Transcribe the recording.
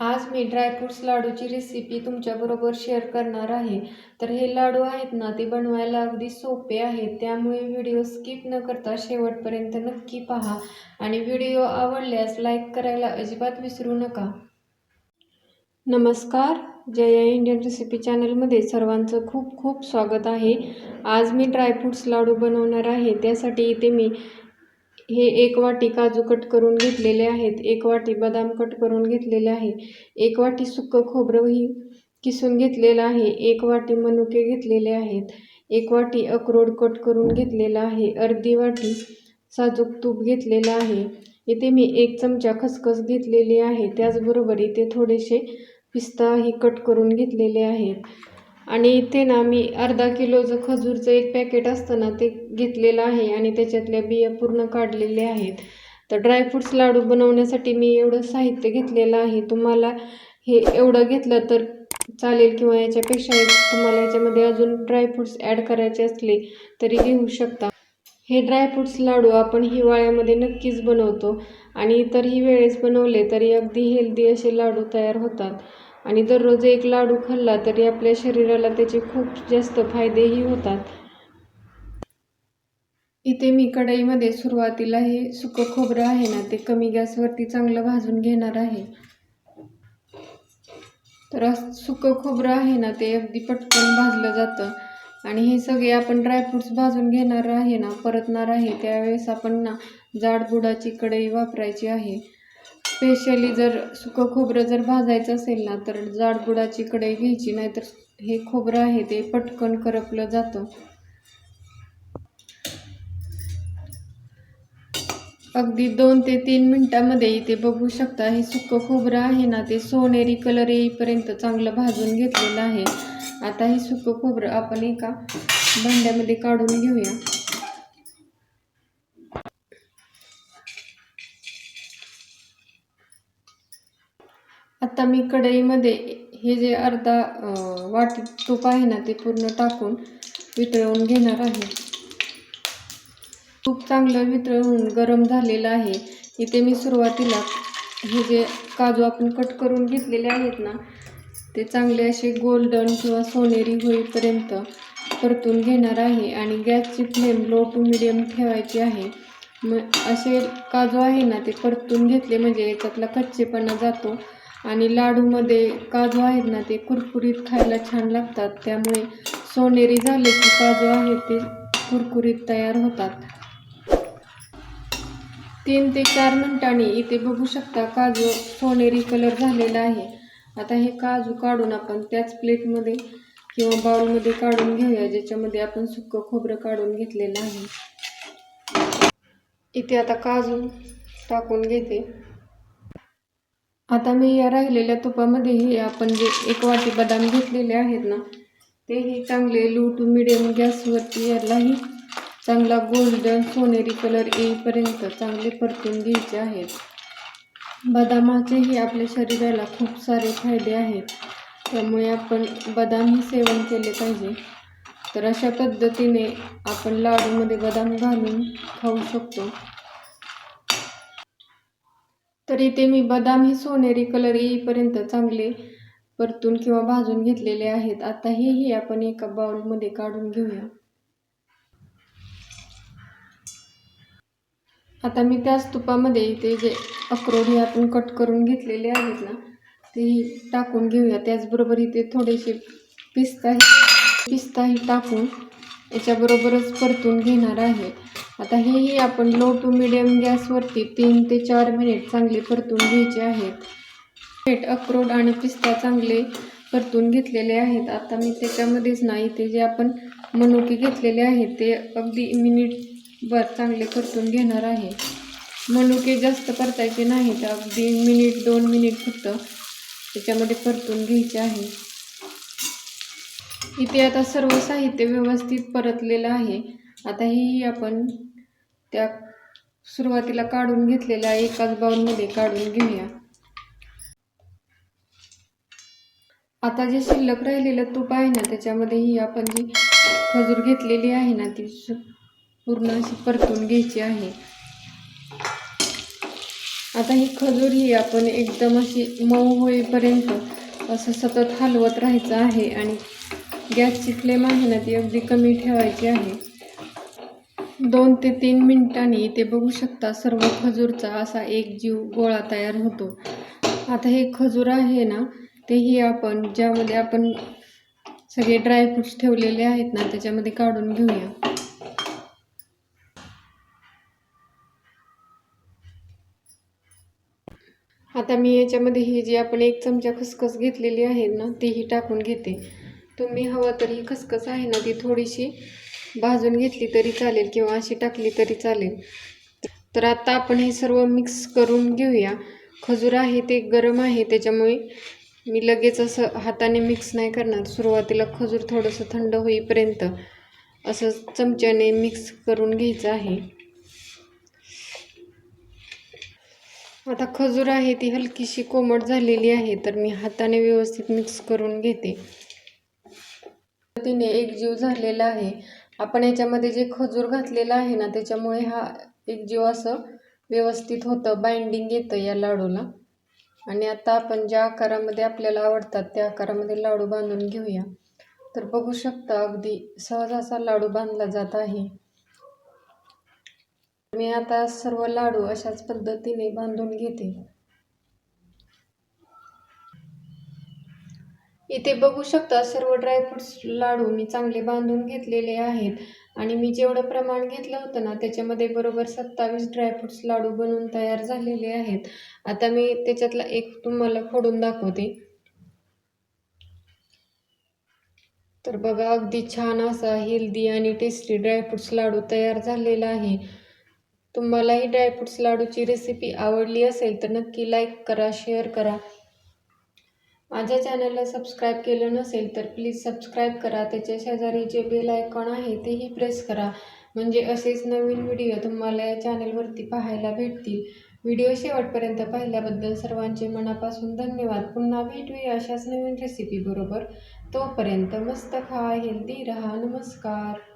आज मी ड्रायफ्रूट्स लाडूची रेसिपी तुमच्याबरोबर शेअर करणार आहे. तर हे लाडू आहेत ना ते बनवायला अगदी सोपे आहेत. त्यामुळे व्हिडिओ स्किप न करता शेवटपर्यंत नक्की पहा. आणि व्हिडिओ आवडल्यास लाईक करायला अजिबात विसरू नका. नमस्कार. जया इंडियन रेसिपी चॅनलमध्ये सर्वांचं खूप खूप स्वागत आहे. आज मी ड्रायफ्रूट्स लाडू बनवणार आहे. त्यासाठी इथे मी हे एक वाटी काजू कट करून घेतलेले आहेत एक वाटी बदाम कट करून घेतलेले आहे एक वाटी सुक्कं खोबरंही किसून घेतलेलं आहे एक वाटी मनुके घेतलेले आहेत एक वाटी अक्रोड कट करून घेतलेला आहे अर्धी वाटी साजूक तूप घेतलेलं आहे. इथे मी एक चमचा खसखस घेतलेली आहे त्याचबरोबर इथे थोडेसे पिस्ताही कट करून घेतलेले आहेत. आणि इथे ना मी अर्धा किलोचं खजूरचं एक पॅकेट असतं ना ते घेतलेलं आहे आणि त्याच्यातल्या बिया पूर्ण काढलेल्या आहेत. तर ड्रायफ्रुट्स लाडू बनवण्यासाठी मी एवढं साहित्य घेतलेलं आहे. तुम्हाला हे एवढं घेतलं तर चालेल किंवा याच्यापेक्षा तुम्हाला याच्यामध्ये अजून ड्रायफ्रुट्स ॲड करायचे असले तरी घेऊ शकता. हे ड्रायफ्रुट्स लाडू आपण हिवाळ्यामध्ये नक्कीच बनवतो आणि इतरही वेळेस बनवले तरी अगदी हेल्दी असे लाडू तयार होतात. आणि दररोज एक लाडू खाल्ला तरी आपल्या शरीराला त्याचे खूप जास्त फायदेही होतात. इथे मी कढईमध्ये सुरुवातीला हे सुकं खोबरं आहे ना ते कमी गॅसवरती चांगलं भाजून घेणार आहे. तर असं सुकं खोबरं आहे ना ते अगदी पटकन भाजलं जातं. आणि हे सगळे आपण ड्रायफ्रुट्स भाजून घेणार आहे ना परतणार आहे त्यावेळेस आपण ना जाड बुडाची कढई वापरायची आहे. स्पेशली जर सुकं खोबरं जर भाजायचं असेल ना तर जाड बुडाची कढई घ्यायची नाहीतर हे खोबरं आहे ते पटकन करपलं जातं. अगदी दोन ते तीन मिनटामध्ये इथे बघू शकता हे सुकं खोबरं आहे ना ते सोनेरी कलर येईपर्यंत चांगलं भाजून घेतलेलं आहे. आता हे सुकं खोबरं आपण एका भांड्यामध्ये काढून घेऊया. आता मी कढईमध्ये हे जे अर्धा वाटी तूप आहे ना ते पूर्ण टाकून वितळवून घेणार आहे. तूप चांगलं वितळवून गरम झालेलं आहे. इथे मी सुरुवातीला हे जे काजू आपण कट करून घेतलेले आहेत ना ते चांगले असे गोल्डन किंवा सोनेरी होईपर्यंत परतून घेणार आहे आणि गॅसची फ्लेम लो टू मिडियम ठेवायची आहे. मग असे काजू आहे ना ते परतून घेतले म्हणजे याच्यातला कच्चेपणा जातो. आणि लाडूमध्ये काजू आहेत ना ते कुरकुरीत खायला छान लागतात. त्यामुळे सोनेरी झाले की काजू आहे ते कुरकुरीत तयार होतात. तीन ते चार मिनिटांनी इथे बघू शकता काजू सोनेरी कलर झालेला आहे. आता हे काजू काढून आपण त्याच प्लेटमध्ये किंवा बाउलमध्ये काढून घेऊया ज्याच्यामध्ये आपण सुक्कं खोबरं काढून घेतलेलं आहे. इथे आता काजू टाकून घेते. आता मी या राहिलेल्या तुपामध्ये हे आपण जे एक वाटी बदाम घेतलेले आहेत ना तेही चांगले लो टू मिडियम गॅसवरती यालाही चांगला गोल्डन सोनेरी कलर येईपर्यंत चांगले परतून घ्यायचे आहेत. बदामाचेही आपल्या शरीराला खूप सारे फायदे आहेत. त्यामुळे आपण बदामही सेवन केले पाहिजे. तर अशा पद्धतीने आपण लाडूमध्ये बदाम घालून खाऊ शकतो. तर इथे मी बदाम ही सोनेरी कलर येईपर्यंत चांगले परतून किंवा भाजून घेतलेले आहेत. आता हेही आपण एका बाउलमध्ये काढून घेऊया. आता मी त्याच तुपामध्ये इथे जे अक्रोड हे आपण कट करून घेतलेले आहेत ना तेही टाकून घेऊया. त्याचबरोबर इथे थोडेसे पिस्ताही पिस्ताही टाकून याच्याबरोबरच परतून घेणार आहे. आता हेही आपण लो टू मिडियम गॅसवरती तीन ते चार मिनिट चांगले परतून घ्यायचे आहेत. थेट अक्रोड आणि पिस्ता चांगले परतून घेतलेले आहेत. आता मी त्याच्यामध्येच नाही ते जे आपण मनुके घेतलेले आहेत ते अगदी मिनिटभर चांगले परतून घेणार आहे. मनुके जास्त परतायचे नाहीत अगदी मिनिट दोन मिनिट फक्त त्याच्यामध्ये परतून घ्यायचे आहे. इथे आता सर्व साहित्य व्यवस्थित परतलेलं आहे. आता हेही आपण त्या सुरुवातीला काढून घेतलेल्या एकाच बाउलमध्ये काढून घेऊया. आता जे शिल्लक राहिलेलं तूप आहे ना त्याच्यामध्येही आपण जी खजूर घेतलेली आहे ना ती पूर्ण अशी परतून घ्यायची आहे. आता ही खजूर ही आपण एकदम अशी मऊ होईपर्यंत असं सतत हलवत राहायचं आहे आणि गॅसची फ्लेम आहे ना ती अगदी कमी ठेवायची आहे. दोन ते तीन मिनिटांनी ते बघू शकता सर्व खजूरचा असा एक जीव गोळा तयार होतो. आता हे खजूर आहे ना तेही आपण ज्यामध्ये आपण सगळे ड्रायफ्रुट्स ठेवलेले आहेत ना त्याच्यामध्ये काढून घेऊया. आता मी याच्यामध्ये ही जी आपण एक चमचा खसखस घेतलेली आहे ना तीही टाकून घेते. तुम्ही हवं तर ही खसखस आहे ना ती थोडीशी भाजून घेतली तरी चालेल किंवा अशी टाकली तरी चालेल. तर आता आपण हे सर्व मिक्स करून घेऊया. खजूर आहे ते गरम आहे त्याच्यामुळे मी लगेच असं हाताने मिक्स नाही करणार. सुरुवातीला खजूर थोडंसं थंड होईपर्यंत असं चमच्याने मिक्स करून घ्यायचं आहे. आता खजूर आहे ती हलकीशी कोमट झालेली आहे तर मी हाताने व्यवस्थित मिक्स करून घेते. तिने एकजीव झालेला आहे. आपण याच्यामध्ये जे खजूर घातलेलं आहे ना त्याच्यामुळे हा एक जीव असं व्यवस्थित होतं बाइंडिंग येतं या लाडूला. आणि आता आपण ज्या आकारामध्ये आपल्याला आवडतात त्या आकारामध्ये लाडू बांधून घेऊया. तर बघू शकता अगदी सहज असा लाडू बांधला जात आहे. मी आता सर्व लाडू अशाच पद्धतीने बांधून घेते. इथे बघू शकता सर्व ड्रायफ्रुट्स लाडू मी चांगले बांधून घेतलेले आहेत. आणि मी जेवढं प्रमाण घेतलं होतं ना त्याच्यामध्ये बरोबर सत्तावीस ड्रायफ्रुट्स लाडू बनवून तयार झालेले आहेत. आता मी त्याच्यातला एक तुम्हाला फोडून दाखवते. तर बघा अगदी छान असा हेल्दी आणि टेस्टी ड्रायफ्रुट्स लाडू तयार झालेला आहे. तुम्हाला ही ड्रायफ्रुट्स लाडूची रेसिपी आवडली असेल तर नक्की लाईक करा शेअर करा. माझ्या चॅनलला सबस्क्राईब केलं नसेल तर प्लीज सबस्क्राईब करा. त्याच्या शेजारी जे बेल आयकॉन आहे तेही प्रेस करा. म्हणजे असेच नवीन व्हिडिओ तुम्हाला या चॅनलवरती पाहायला भेटतील. व्हिडिओ शेवटपर्यंत पाहिल्याबद्दल सर्वांचे मनापासून धन्यवाद. पुन्हा भेटूया अशाच नवीन रेसिपीबरोबर तोपर्यंत मस्त खा हेल्दी रहा. नमस्कार.